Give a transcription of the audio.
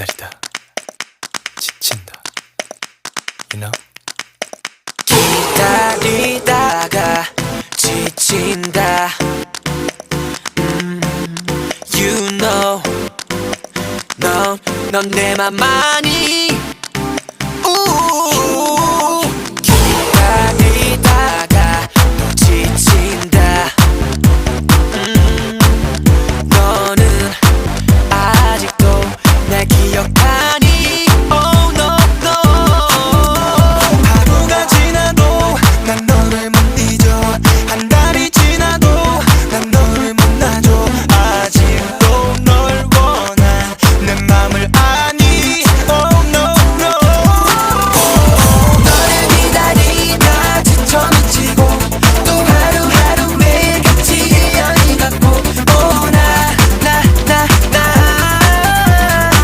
기다리다. 지친다. You know? 기다리다가 지친다. 음, You know. 넌 넌 내 맘만이 기억하